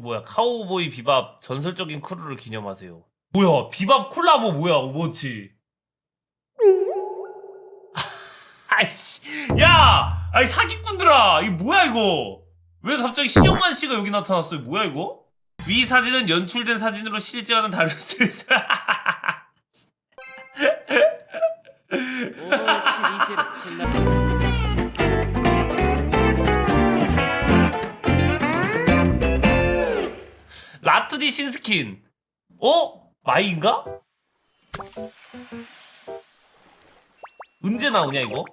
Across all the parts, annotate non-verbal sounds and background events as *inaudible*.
뭐야 카우보이 비밥 전설적인 크루를 기념하세요. 뭐야 비밥 콜라보 뭐야 오버워치. *laughs* 아이씨 야! 아이 사기꾼들아! 이거 뭐야 이거? 왜 갑자기 신영만 씨가 여기 나타났어요 뭐야 이거? 위 사진은 연출된 사진으로 실제와는 다를 수 있어 *laughs* 라투디 신스킨. 어? 마이인가? 언제 나오냐 이거?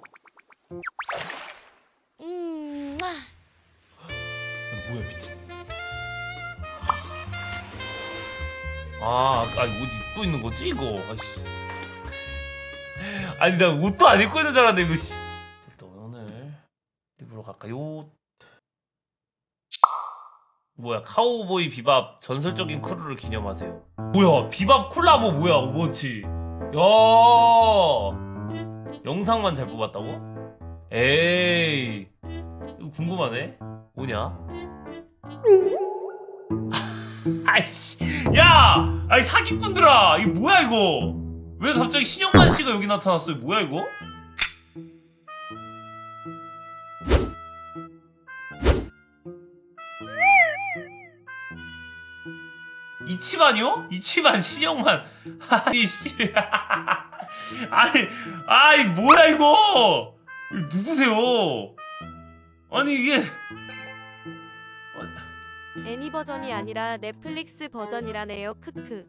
음, 아. 뭐야 미친. 아 아니 옷 입고 있는 거지 이거? 아씨. 아니 나 옷도 안 입고 있는 줄 알았는데 이거 씨. 어쨌든 오늘 리뷰로 갈까요 뭐야 카우보이 비밥 전설적인 크루를 기념하세요 뭐야 비밥 콜라보 뭐야 오버워치 야 영상만 잘 뽑았다고? 에이 이거 궁금하네 뭐냐? *laughs* 아이씨, 야, 아이 사기꾼들아, 이거 뭐야 이거? 왜 갑자기 신영만 씨가 여기 나타났어요? 뭐야 이거? 이치반이요? 이치반 신영만 *laughs* 아니 씨 *laughs* 아니 아이 뭐야 이거 이거 누구세요? 아니 이게 애니 버전이 아니라 넷플릭스 버전이라네요. 크크.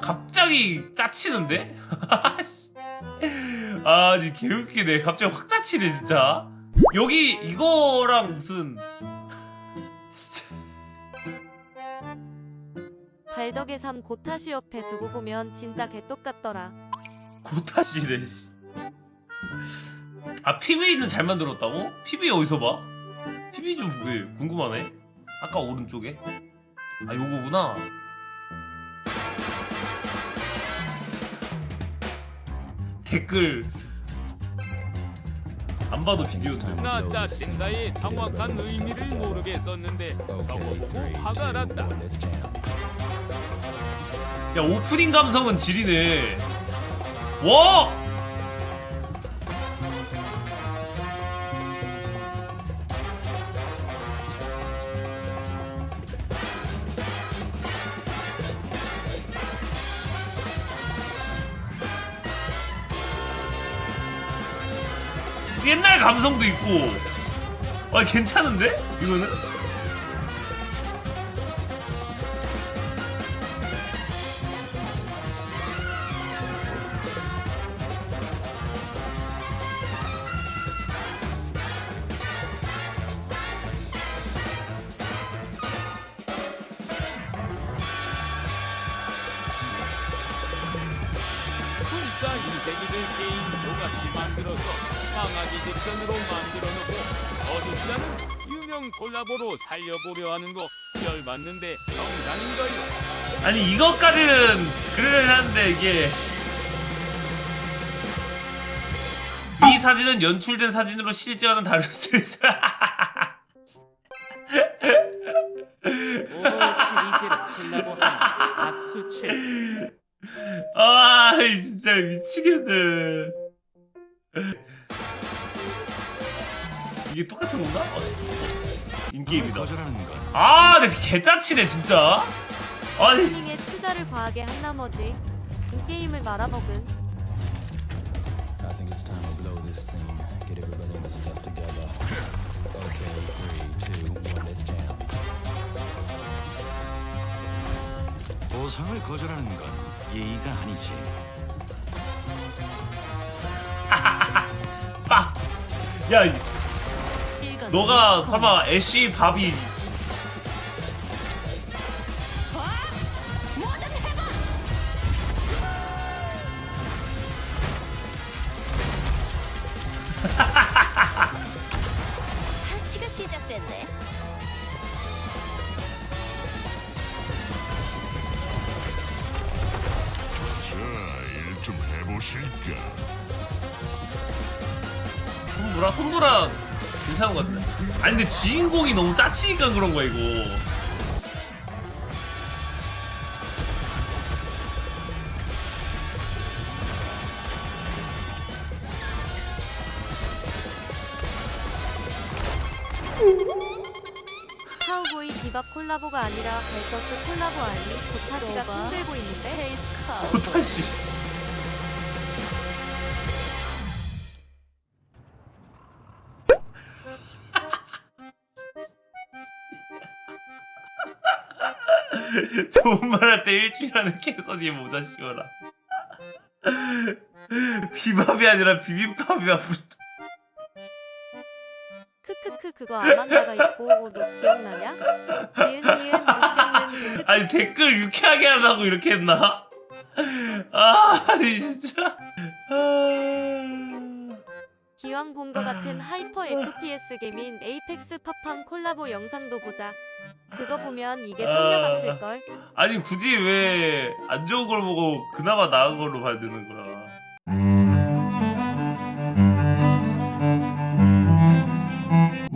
갑자기 짜치는데? *laughs* 아니 개웃기네 갑자기 확 짜치네 진짜 여기 이거랑 무슨 발덕의 삶 고타시 옆에 두고 보면 진짜 개똑같더라. 고타시래 씨. 아 PV는 잘 만들었다고? PV 어디서 봐? PV 좀 보게 궁금하네 아까 오른쪽에 아 요거구나 댓글 안 봐도 비디오인데 나 짜친다의 정확한 의미를 모르겠었는데 저거 보고 화가 났다. 야 오프닝 감성은 지리네. 와 옛날 감성도 있고. 아 괜찮은데? 이거는 진짜 이세기들 게임 조같이 만들어서 망하기 직전으로 만들어 놓고 어둡다는 유명 콜라보로 살려보려 하는 거 열받는데 정상인가요? 아니 이것까지는 그러려니 하는데 이게. 이 사진은 연출된 사진으로 실제와는 다를 수 있어. 오버워치 리즈를 콜라보한 박수 칠 아 진짜 미치겠네 이게 똑같은 건가? 어, 인게임이다 아 근데 진짜 개짜치네 진짜 아니 투자를 과하게 한 나머지 인게임을 말아먹은 I think it's time to blow this scene. Get everybody in the stuff together. Okay, three, two, one, let's jam. 보상을 거절하는 건 예의가 아니지. 빡! *laughs* 야, 이- 너가 설마 애쉬 바비 파티가 시작됐네. 손보라 손보라 괜찮은 것 같은데. 아니 근데 주인공이 너무 짜치니까 그런 거야 이거. 카우보이 비밥 콜라보가 아니라 발서스 콜라보 아니 고타시가 총 들고 있는데? 고타시 *laughs* 좋은 말 할 때 일주일 안에 캐서디 모자 씌워라 *laughs* 비밥이 아니라 비빔밥이야 크크크 그거 아만다가 있고 너 기억나냐? 지은 니은 웃겼는 그 아니 댓글 유쾌하게 하려고 이렇게 했나? *laughs* 아 아니 진짜 아... 기왕 본 거 같은 하이퍼 FPS 게임인 에이펙스 팝팡 콜라보 영상도 보자. 그거 보면 이게 성녀 같을 걸. 아니 굳이 왜 안 좋은 걸 보고 그나마 나은 걸로 봐야 되는 거야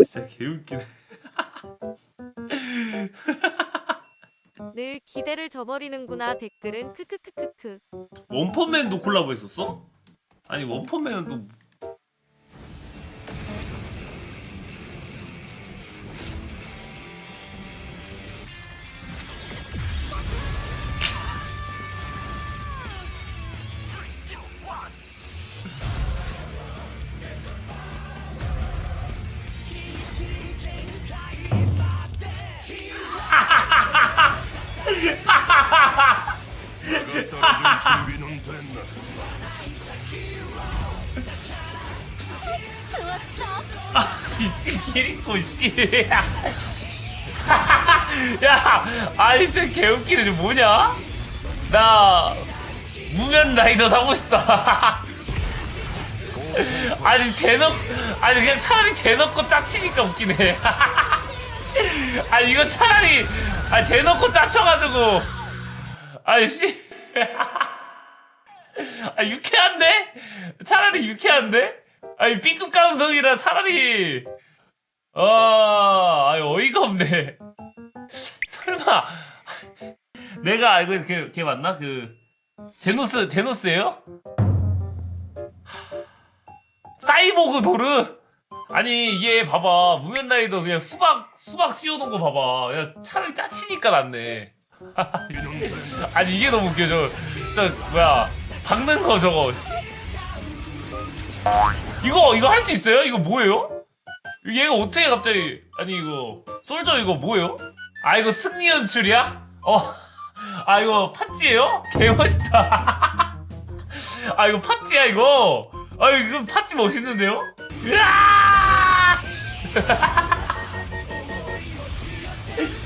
진짜 개웃기네 *laughs* 늘 기대를 저버리는구나 댓글은 크크크크크. 원펀맨도 콜라보 했었어? 아니 원펀맨은 또 됐나? 미친 기리코 씨. 야, 아니 진짜 개웃기네. 저 뭐냐? 나 무면 라이더 사고 싶다. *laughs* 아니 대놓고 아니 그냥 차라리 대놓고 짜치니까 웃기네. *laughs* 아니 이거 차라리 아니 대놓고 짜쳐가지고 아니 씨. *laughs* 아 유쾌한데? 차라리 유쾌한데? 아니 B급 감성이라 차라리 아 아니 어이가 없네 설마 내가 알고 있는 걔, 걔 맞나? 그 제노스 제노스예요? 사이보그 도르 아니 이게 봐봐 무면라이더 그냥 수박 수박 씌워놓은 거 봐봐 그냥 차라리 짜치니까 낫네 *laughs* 아니 이게 너무 웃겨 저, 저 뭐야 박는 거 저거 이거 이거 할 수 있어요? 이거 뭐예요? 얘가 어떻게 갑자기 아니 이거 솔저 이거 뭐예요? 아 이거 승리 연출이야? 어. 아 이거 팥찌예요? 개 멋있다. *laughs* 아 이거 팥찌야 이거. 아 이거 팥찌 멋있는데요? 으아! *laughs*